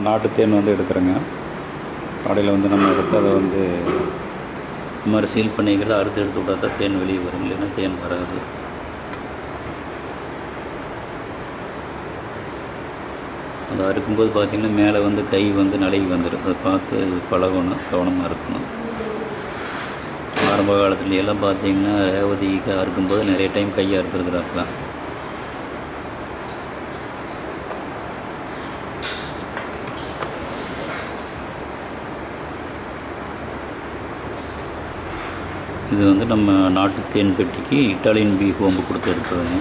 நாட்டு தேன் வந்து எடுக்கிறேங்க. கடையில் வந்து நம்ம எடுத்து அதை வந்து இந்த மாதிரி சீல் பண்ணிக்கிறது அறுத்து எடுத்து விட்டா தான் தேன் வெளியே வரும். இல்லைன்னா தேன் வராது. அது அறுக்கும்போது பார்த்திங்கன்னா மேலே வந்து கை வந்து நலகி வந்துடும் அதை பார்த்து பழகணும் கவனமாக இருக்கணும். ஆரம்ப காலத்துலையெல்லாம் பார்த்தீங்கன்னா ரேவதிக்கு அறுக்கும்போது நிறைய டைம் கையை அறுத்துருக்குறாங்களாம் இது வந்து நம்ம நாட்டு தேன் பெட்டிக்கு இட்டாலியன் பீ ஹோம்பு கொடுத்து எடுத்ததுங்க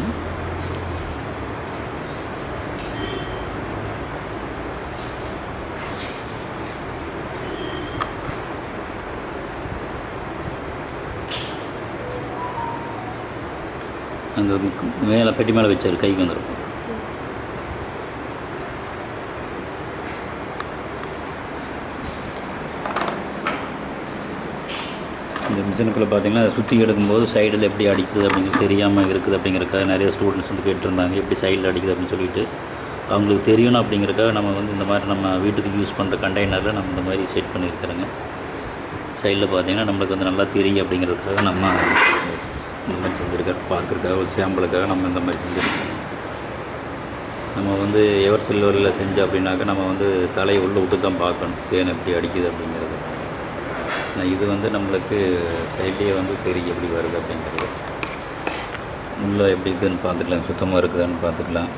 அங்கே மேலே பெட்டி மேலே வச்சார் கைக்கு வந்துருக்கும் மிஷினுக்குள்ளே பார்த்தீங்கன்னா அதை சுற்றி எடுக்கும்போது சைடில் எப்படி அடிக்குது அப்படிங்கிறது தெரியாமல் இருக்குது அப்படிங்கிறக்காக நிறைய ஸ்டூடெண்ட்ஸ் வந்து கேட்டிருந்தாங்க. எப்படி சைடில் அடிக்குது அப்படின்னு சொல்லிட்டு. அவங்களுக்கு தெரியணும் அப்படிங்கிறக்காக நம்ம வந்து இந்த மாதிரி நம்ம வீட்டுக்கு யூஸ் பண்ணுற கண்டெய்னரில் நம்ம இந்த மாதிரி செட் பண்ணியிருக்கிறோங்க. சைடில் பார்த்தீங்கன்னா நம்மளுக்கு வந்து நல்லா தெரியும் அப்படிங்கிறதுக்காக நம்ம இந்த மாதிரி செஞ்சுருக்கோம் பார்க்குறதுக்காக ஒரு சாம்பிளுக்காக நம்ம இந்த மாதிரி செஞ்சுருக்கோம். நம்ம வந்து எவர் சில்வரில் செஞ்சோம் அப்படின்னாக்கா நம்ம வந்து தலையை உள்ளே விட்டு தான் பார்க்கணும். தேன் எப்படி அடிக்குது அப்படிங்கிறது. இது வந்து நம்மளுக்கு சைட்லேயே வந்து தெரியும் எப்படி வருது அப்படிங்கிறது உள்ளே எப்படி இருக்குதுன்னு பார்த்துக்கலாம் சுத்தமாக இருக்குதான்னு பார்த்துக்கலாம்.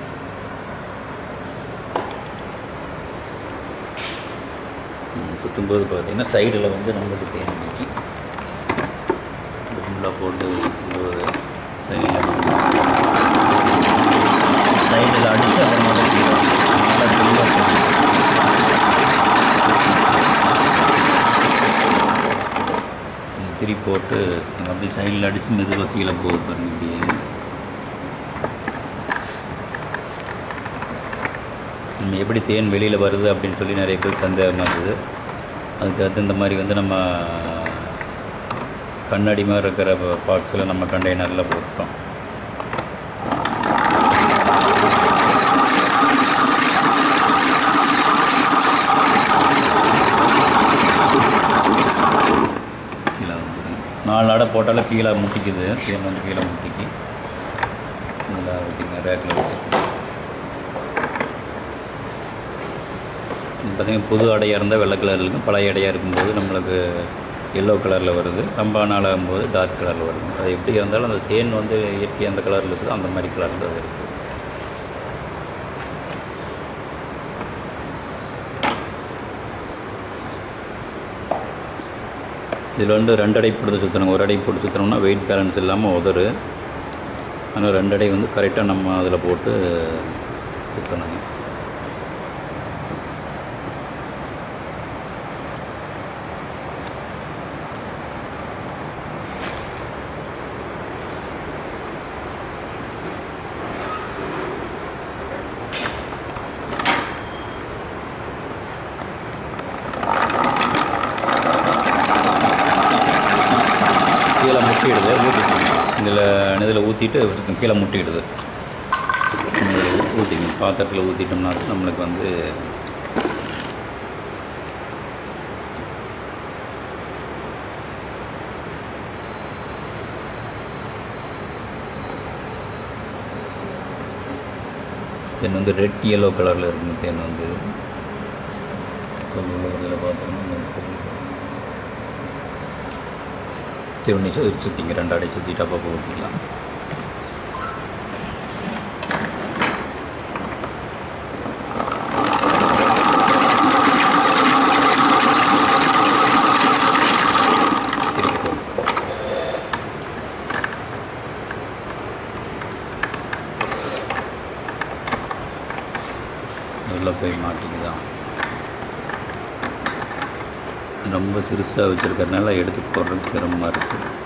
சுற்றும்போது சுத்தும்போது பார்த்தீங்கன்னா சைடில் வந்து நம்மளுக்கு தேன் நிற்கி உள்ளே போட்டு சுற்றும்போது சைடில் சைடில் அடித்து அப்புறம் மட்டும் கீழே வந்து நல்லா தெளிவாக தெரியும். இது போட்டு அப்படி சைடில் அடித்து மெதுவாக கீழே போகுது பாருங்க இப்படியே நம்ம எப்படி தேன் வெளியில் வருது அப்படின்னு சொல்லி நிறைய பேர் சந்தேகமாக இருக்குது அதுக்கடுத்து இந்த மாதிரி வந்து நம்ம கண்ணாடி மாதிரி இருக்கிற பாக்ஸில் நம்ம கண்டெய்னரில் போட்டோம் கீழே வந்துடும் நாலு அடை போட்டாலும் கீழே முட்டிக்குது. தேன் வந்து கீழே முட்டிக்கு. நல்லா வச்சுக்கோங்க ரேக்கில் வச்சு இது பார்த்திங்கன்னா புது அடையாக இருந்தால் வெள்ளை கலரில் இருக்கும். பழைய அடையாக இருக்கும்போது நம்மளுக்கு எல்லோ கலரில் வருது. ரொம்ப நாள் ஆகும்போது டார்க் கலரில் வருது. அது எப்படி இருந்தாலும் அந்த தேன் வந்து இயற்கை எந்த கலரில் இருக்குதோ அந்த மாதிரி கலரில் அது இருக்குது இதில் வந்து ரெண்டு அடை போட்டு சுற்றணும். ஒரு அடை போட்டு சுற்றணும்னா வெயிட் பேலன்ஸ் இல்லாமல் உதறு. ஆனால் ரெண்டு அடை வந்து கரெக்டாக நம்ம அதில் போட்டு சுற்றணுங்க கீழே முட்டிடுது ஊற்றி இதில் இதில் ஊற்றிட்டு கீழே முட்டிடுது. ஊற்றிக்கணும் பாத்திரத்தில் ஊற்றிட்டோம்னா நம்மளுக்கு வந்து தென் வந்து ரெட் எல்லோ கலரில் இருக்கும் தேன் வந்து இதில் பார்த்தோம்னா உங்களுக்கு திருவண்ணி சுற்றிங்க ரெண்டு அடை சுற்றிட்டு அப்பப்போ ஊற்றிக்கலாம் திருப்பி போட்டு உள்ளே போய் மாட்டிக்குதான் ரொம்ப சிறுசாக வச்சுருக்கறனால எடுத்து போடுறதுக்கு சிரமமாக இருக்குது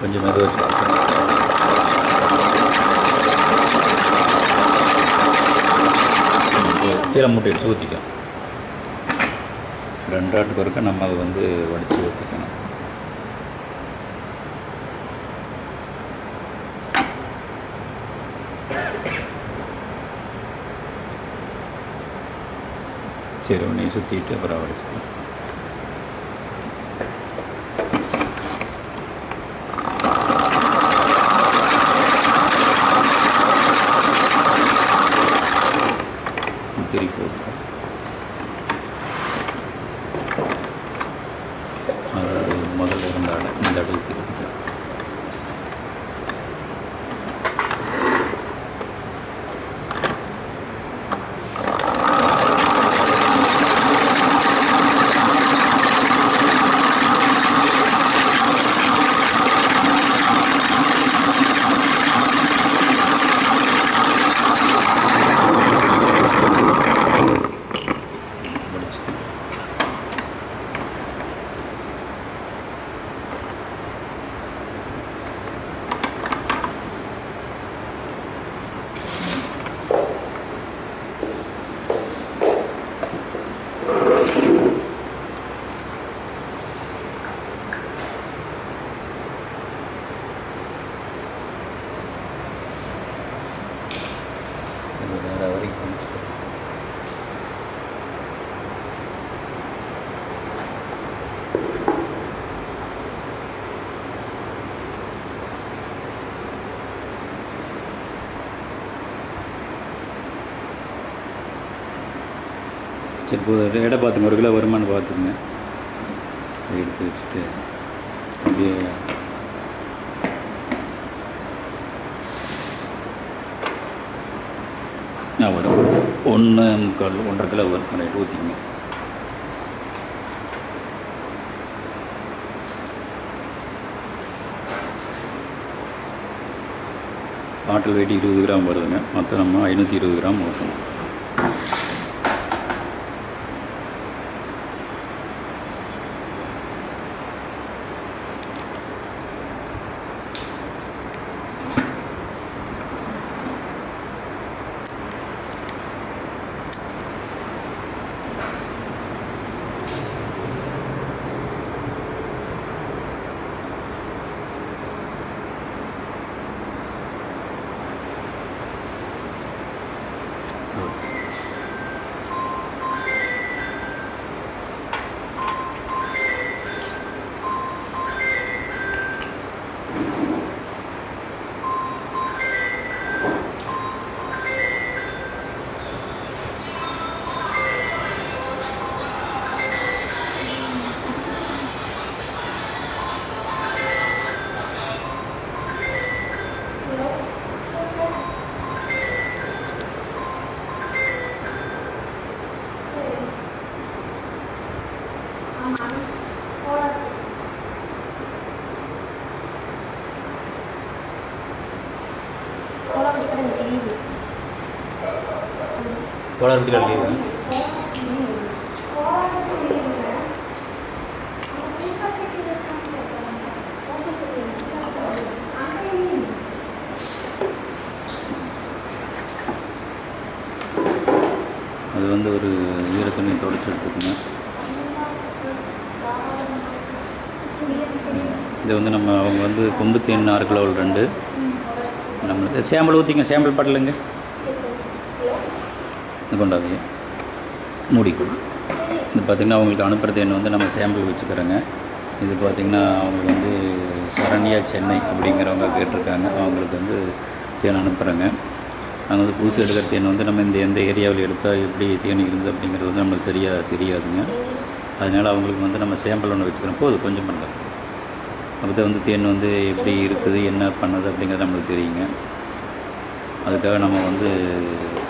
கொஞ்சம் மெதுவாக கீழே மூட்டை எடுத்து ஊற்றிக்கும் ரெண்டாட்டுக்கு ஒருக்க நம்ம அதை வந்து வடித்து ஊற்றிக்கணும் சரி உன்னையும் சுற்றிட்டு அப்புறம் வடிச்சுக்கலாம். en la. சரி இப்போ இடம் பார்த்துங்க ஒரு கிலோ வருமானு பார்த்துக்குங்க எடுத்து வச்சுட்டு அப்படியே நான் வரும் ஒன்று முக்கால் ஒன்றரை கிலோ வரும் ரைட் ஊற்றிங்க ஆட்டல் வெயிட் இருபது கிராம் வருதுங்க. மொத்தம் நம்ம ஐநூற்றி இருபது கிராம் வரும் கோளாறு லீவு அது வந்து ஒரு ஈரத்துணி தொடச்சி எடுத்துக்கோங்க. இது வந்து நம்ம அவங்க வந்து கொம்பு தேன் ஆறு கிலோ ரெண்டு. நம்மளுக்கு சேம்பல் ஊற்றிங்க சேம்பல் பாட்டிலுங்க. இது கொண்டாதீங்க மூடிக்கொடு இது பார்த்திங்கன்னா அவங்களுக்கு அனுப்புகிற தேன் வந்து நம்ம சாம்பிள் வச்சுக்கிறோங்க. இது பார்த்திங்கன்னா அவங்களுக்கு வந்து சரண்யா சென்னை அப்படிங்கிறவங்க கேட்டிருக்காங்க. அவங்களுக்கு வந்து தேன் அனுப்புகிறேங்க நாங்கள் வந்து புதுசு எடுக்கிற தேன் வந்து நம்ம இந்த எந்த ஏரியாவில் எடுத்தால் எப்படி தேன் இருந்தது அப்படிங்கிறது வந்து நம்மளுக்கு சரியாக தெரியாதுங்க. அதனால் அவங்களுக்கு வந்து நம்ம சாம்பிள் ஒன்று வச்சுக்கிறப்போ அது கொஞ்சம் பண்ணலாம் அப்போ வந்து தேன் வந்து எப்படி இருக்குது என்ன பண்ணுது அப்படிங்கிறது நம்மளுக்கு தெரியுங்க. அதுக்காக நம்ம வந்து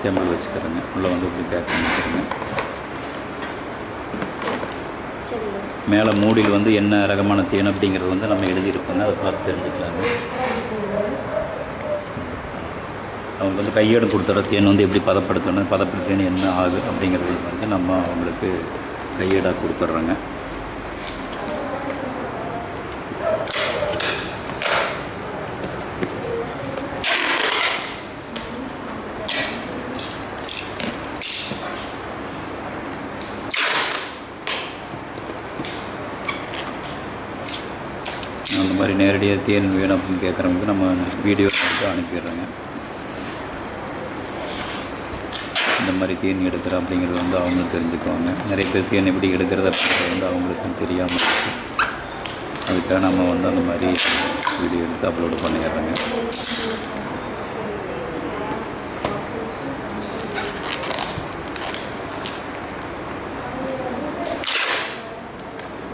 சாம்பிள் வச்சுக்கிறோங்க. உள்ளே வந்து இப்படி பேக் பண்ணிக்கிறோங்க மேலே மூடியில் வந்து என்ன ரகமான தேன் அப்படிங்கிறது வந்து நம்ம எழுதியிருப்போங்க அதை பார்த்து தெரிஞ்சுக்கலாங்க. அவங்க வந்து கையேடு கொடுத்துற தேன் வந்து எப்படி பதப்படுத்தணும் பதப்படுத்தணும் என்ன ஆகுது அப்படிங்கிறது வந்து நம்ம அவங்களுக்கு கையேடாக கொடுத்துட்றாங்க. அந்த மாதிரி நேரடியாக தேன் வேணும் அப்படின்னு கேட்குறவங்களுக்கு நம்ம வீடியோ எடுத்து அனுப்பிடுறோங்க. இந்த மாதிரி தேன் எடுக்கிறோம் அப்படிங்கிறது வந்து அவங்க தெரிஞ்சுக்குவாங்க. நிறைய பேர் தேன் எப்படி எடுக்கிறது அப்படிங்கிறது வந்து அவங்களுக்கும் தெரியாமல் இருக்குது அதுக்காக நம்ம வந்து அந்த மாதிரி வீடியோ எடுத்து அப்லோடு பண்ணிடுறோங்க.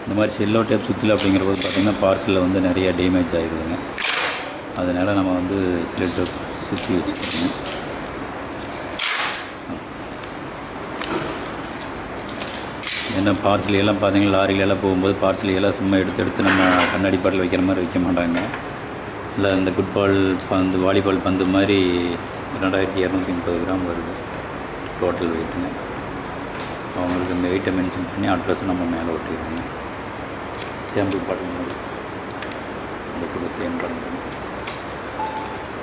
இந்த மாதிரி செல்லோ டேப் சுற்றில அப்படிங்கிற போது பார்த்திங்கன்னா பார்சலில் வந்து நிறைய டேமேஜ் ஆகிடுதுங்க அதனால் நம்ம வந்து செல்லோ டேப் சுற்றி வச்சுக்கிறோங்க. ஏன்னா பார்சல் எல்லாம் பார்த்தீங்கன்னா லாரிலெல்லாம் போகும்போது பார்சல் எல்லாம் சும்மா எடுத்து எடுத்து நம்ம கண்ணாடி பாட்டில் வைக்கிற மாதிரி வைக்க மாட்டாங்க. இல்லை இந்த ஃபுட்பால் பந்து வாலிபால் பந்து மாதிரி ரெண்டாயிரத்தி இரநூத்தி முப்பது கிராம் வருது. டோட்டல் வெயிட்டுங்க அவங்களுக்கு இந்த வெயிட்டை மென்ஷன் பண்ணி அட்ரஸ் நம்ம மேலே ஒட்டிடுவோங்க சாம்பிள் பாட்டில் மாதிரி இந்த கொடுத்து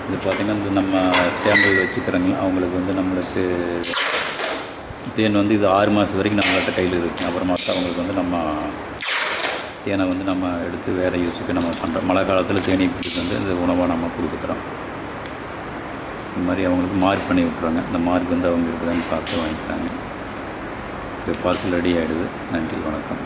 இது பார்த்திங்கன்னா இந்த நம்ம சேம்பிள் வச்சுக்கிறோங்க அவங்களுக்கு வந்து நம்மளுக்கு தேன் வந்து இது ஆறு மாதம் வரைக்கும் நம்மள்கிட்ட கையில் இருக்குது அப்புறமா தான் அவங்களுக்கு வந்து நம்ம தேனை வந்து நம்ம எடுத்து வேறு யூஸுக்கு நம்ம பண்ணுறோம் மழை காலத்தில் தேனி பிடிச்சி வந்து இந்த உணவாக நம்ம கொடுத்துக்கிறோம். இந்த மாதிரி அவங்களுக்கு மார்க் பண்ணி விட்றாங்க இந்த மார்க் வந்து அவங்க இருக்குதான்னு பார்த்து வாங்கிக்கிறாங்க. இப்போ பார்சல் ரெடி ஆகிடுது நன்றி வணக்கம்.